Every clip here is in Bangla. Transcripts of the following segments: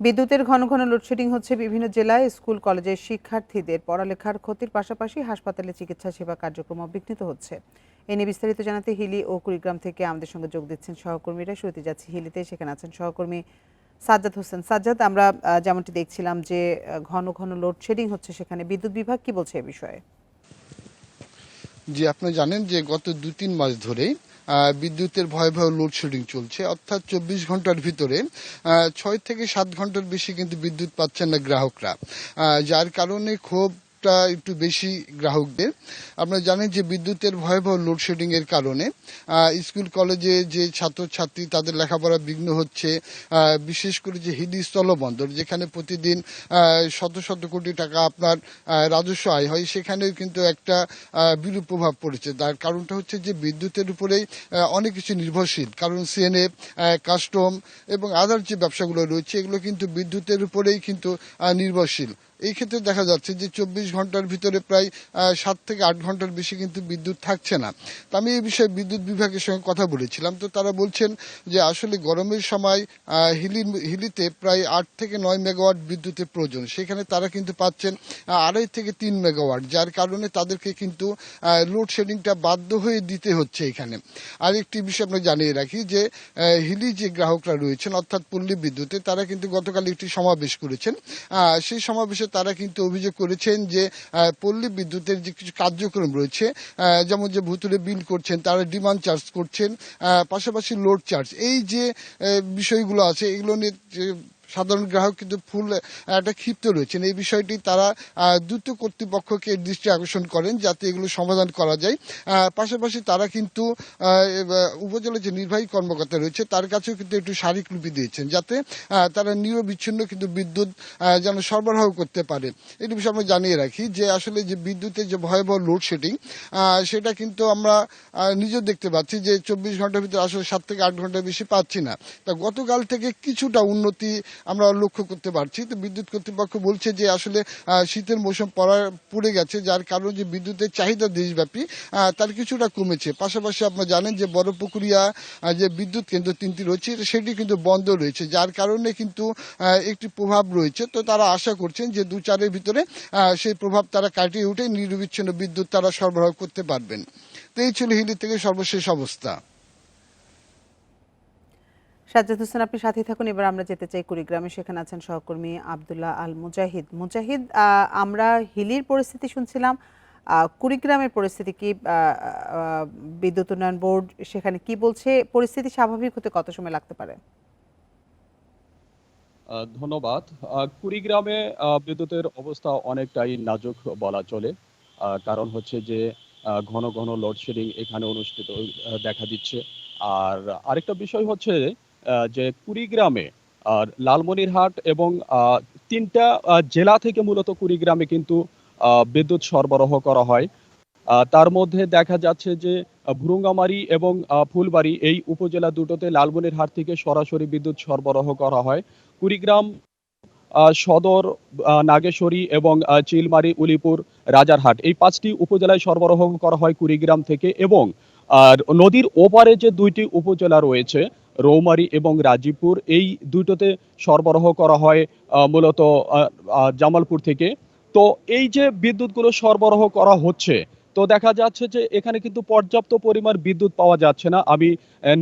বিদ্যুতের ঘন ঘন লোডশেডিং হচ্ছে বিভিন্ন জেলায় স্কুল কলেজের শিক্ষার্থীদের পড়ালেখার ক্ষতির পাশাপাশি হাসপাতালে চিকিৎসা সেবা কার্যক্রম বিঘ্নিত হচ্ছে। এ নিয়ে বিস্তারিত জানাতে হিলি ও কুড়িগ্রাম থেকে আমাদের সঙ্গে যোগ দিচ্ছেন সহকর্মীরা। শুরুতে যাচ্ছি হিলিতে সেখানে আছেন সহকর্মী সাজ্জাদ হোসেন। সাজ্জাদ আমরা যেমনটি দেখছিলাম যে ঘন ঘন লোডশেডিং হচ্ছে সেখানে। বিদ্যুৎ বিভাগ কি বলছে এ বিষয়ে? জি আপনি জানেন যে গত দু তিন মাস ধরে আহ, বিদ্যুতের ভয়াবহ লোডশেডিং চলছে। অর্থাৎ চব্বিশ ঘণ্টার ভিতরে ছয় থেকে সাত ঘণ্টার বেশি কিন্তু বিদ্যুৎ পাচ্ছেন না গ্রাহকরা। যার কারণে ক্ষোভটা একটু বেশি গ্রাহকদের। আপনারা জানেন যে বিদ্যুতের ভয়াবহ লোডশেডিং এর কারণে স্কুল, কলেজে যে ছাত্রছাত্রী তাদের লেখাপড়া বিঘ্ন হচ্ছে বিশেষ করে যে হিলি স্থলবন্দর যেখানে প্রতিদিন শত শত কোটি টাকা আপনার রাজস্ব আয় হয়, সেখানেও কিন্তু একটা বিরূপ প্রভাব পড়েছে। তার কারণটা হচ্ছে যে বিদ্যুতের উপরেই অনেক কিছু নির্ভরশীল। কারণ সিএনএ কাস্টম এবং আদার যে ব্যবসাগুলো রয়েছে, এগুলো কিন্তু বিদ্যুতের উপরেই কিন্তু নির্ভরশীল। এই ক্ষেত্রে দেখা যাচ্ছে যে চব্বিশ ঘণ্টার ভিতরে প্রায় সাত থেকে আট ঘণ্টার বেশি কিন্তু বিদ্যুৎ থাকছে না। তো আমি এই বিষয়ে বিদ্যুৎ বিভাগের সঙ্গে কথা বলেছিলাম। তো তারা বলছেন যে আসলে গরমের সময় হিলি, হিলিতে প্রায় আট থেকে নয় মেগাওয়াট বিদ্যুতের প্রয়োজন। সেখানে তারা কিন্তু পাচ্ছেন আড়াই থেকে তিন মেগাওয়াট, যার কারণে তাদেরকে কিন্তু লোডশেডিংটা বাধ্য হয়ে দিতে হচ্ছে এখানে। আর একটি বিষয় আমরা জানিয়ে রাখি যে হিলি যে গ্রাহকরা রয়েছেন, অর্থাৎ পল্লী বিদ্যুতে, তারা কিন্তু গতকাল একটি সমাবেশ করেছেন। সেই সমাবেশে তারা কিন্তু অভিযোগ করেছেন যে পল্লী বিদ্যুতের যে কিছু কার্যক্রম রয়েছে যেমন যে ভুতুরে বিল করছেন, তারা ডিমান্ড চার্জ করছেন পাশাপাশি লোড চার্জ। এই যে বিষয়গুলো আছে, এগুলো নিয়ে সাধারণ গ্রাহক কিন্তু ফুল একটা ক্ষিপ্ত রয়েছেন। এই বিষয়টি তারা দ্রুত কর্তৃপক্ষকে দৃষ্টি আকর্ষণ করেন যাতে এগুলো সমাধান করা যায়। পাশাপাশি তারা কিন্তু উপজেলার যে নির্বাহী কর্মকর্তা রয়েছে, তার কাছেও কিন্তু একটু স্মারকলিপি দিয়েছেন যাতে তারা নিরবিচ্ছিন্ন কিন্তু বিদ্যুৎ যেন সরবরাহ করতে পারে। এটি বিষয়ে আমরা জানিয়ে রাখি যে আসলে যে বিদ্যুতের যে ভয়াবহ লোডশেডিং সেটা কিন্তু আমরা নিজেও দেখতে পাচ্ছি যে চব্বিশ ঘণ্টার ভিতরে আসলে সাত থেকে আট ঘণ্টা বেশি পাচ্ছি না। তা গতকাল থেকে কিছুটা উন্নতি আমরা লক্ষ্য করতে পারছি। তো বিদ্যুৎ কর্তৃপক্ষ বলছে যে আসলে শীতের মৌসুম পড়া, পড়ে গেছে, যার কারণে যে বিদ্যুতের চাহিদা দেশব্যাপী তার কিছুটা কমেছে। পাশাপাশি আপনারা জানেন যে বড়পুকুরিয়া যে বিদ্যুৎ কেন্দ্র তিনটি রয়েছে, সেটি কিন্তু বন্ধ রয়েছে, যার কারণে কিন্তু একটি প্রভাব রয়েছে। তো তারা আশা করছেন যে দু চারের ভিতরে সেই প্রভাব তারা কাটিয়ে উঠে, নিরবিচ্ছিন্ন বিদ্যুৎ তারা সরবরাহ করতে পারবেন। তো এই ছিল হিলি থেকে সর্বশেষ অবস্থা। সাজ্জাদ হোসেন, আপনি সাথে থাকুন। এবার আমরা যেতে চাই কুড়িগ্রামে। সেখানে আছেন সহকর্মী আবদুল্লাহ আল মুজাহিদ। মুজাহিদ আমরা হিলির পরিস্থিতি শুনছিলাম। কুড়িগ্রামের পরিস্থিতি কি? বিদ্যুৎ উন্নয়ন বোর্ড সেখানে কি বলছে? পরিস্থিতি স্বাভাবিক হতে কত সময় লাগতে পারে? ধন্যবাদ। কুড়িগ্রামে বিদ্যুতের অবস্থা অনেকটাই নাজুক বলা চলে। কারণ হচ্ছে যে ঘন ঘন লোডশেডিং এখানে অনুষ্ঠিত দেখা দিচ্ছে। আর আরেকটা বিষয় হচ্ছে যে কুড়িগ্রামে আর লালমনিরহাট এবং তিনটা জেলা থেকে মূলত কুড়িগ্রামে কিন্তু বিদ্যুৎ সরবরাহ করা হয়। তার মধ্যে দেখা যাচ্ছে যে, ভুরুঙ্গামারি এবং ফুলবাড়ি এই উপজেলা দুটোতে লালমনিরহাট থেকে সরাসরি বিদ্যুৎ সরবরাহ করা হয়। কুড়িগ্রাম সদর নাগেশ্বরী এবং চিলমারি, উলিপুর, রাজারহাট এই পাঁচটি উপজেলায় সরবরাহ করা হয় কুড়িগ্রাম থেকে এবং, আর নদীর ওপারে যে দুইটি উপজেলা রয়েছে রৌমারী এবং রাজীবপুর, এই দুটোতে সরবরাহ করা হয় মূলত জামালপুর থেকে। তো এই যে বিদ্যুৎগুলো সরবরাহ করা হচ্ছে, তো দেখা যাচ্ছে যে এখানে কিন্তু পর্যাপ্ত পরিমাণ বিদ্যুৎ পাওয়া যাচ্ছে না। আমি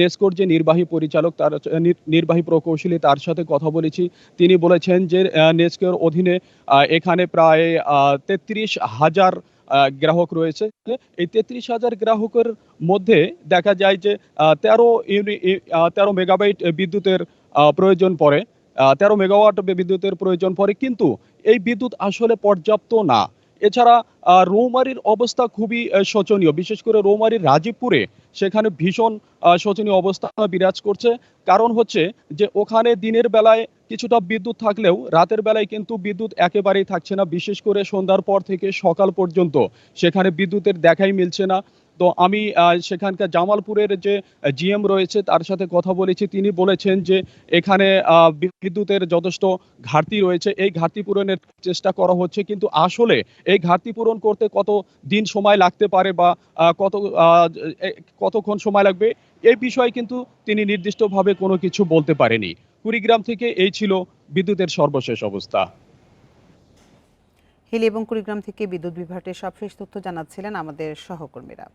নেসকোর যে নির্বাহী পরিচালক, তার নির্বাহী প্রকৌশলী, তার সাথে কথা বলেছি। তিনি বলেছেন যে নেস্কের অধীনে এখানে প্রায় তেত্রিশ হাজার গ্রাহক রয়েছে। এই তেত্রিশ হাজার গ্রাহকের মধ্যে দেখা যায় যে তেরো ইউনি তেরো মেগাবাইট বিদ্যুতের প্রয়োজন পড়ে। তেরো মেগাওয়াট বিদ্যুতের প্রয়োজন পড়ে। কিন্তু এই বিদ্যুৎ আসলে পর্যাপ্ত না। এছাড়া রৌমারির অবস্থা খুবই শোচনীয়। বিশেষ করে রৌমারির রাজীবপুরে সেখানে ভীষণ শোচনীয় অবস্থা বিরাজ করছে। কারণ হচ্ছে যে, ওখানে দিনের বেলায় কিছুটা বিদ্যুৎ থাকলেও রাতের বেলায় কিন্তু বিদ্যুৎ একেবারেই থাকছে না। বিশেষ করে সন্ধ্যার পর থেকে সকাল পর্যন্ত সেখানে বিদ্যুতের দেখাই মিলছে না। তো আমি সেখানকার জামালপুরের যে জিএম রয়েছে, তার সাথে কথা বলেছি। তিনি বলেছেন যে এখানে বিদ্যুতের যথেষ্ট ঘাটতি রয়েছে। এই ঘাটতি পূরণের চেষ্টা করা হচ্ছে, কিন্তু আসলে এই ঘাটতি পূরণ করতে কত দিন সময় লাগতে পারে বা কত কতক্ষণ সময় লাগবে এই বিষয়ে কিন্তু তিনি নির্দিষ্টভাবে কোনো কিছু বলতে পারেনি। কুড়িগ্রাম থেকে এই ছিল বিদ্যুতের সর্বশেষ অবস্থা। হিলি এবং কুড়িগ্রাম থেকে বিদ্যুৎ বিভাগের সবশেষ তথ্য জানাচ্ছিলেন আমাদের সহকর্মীরা।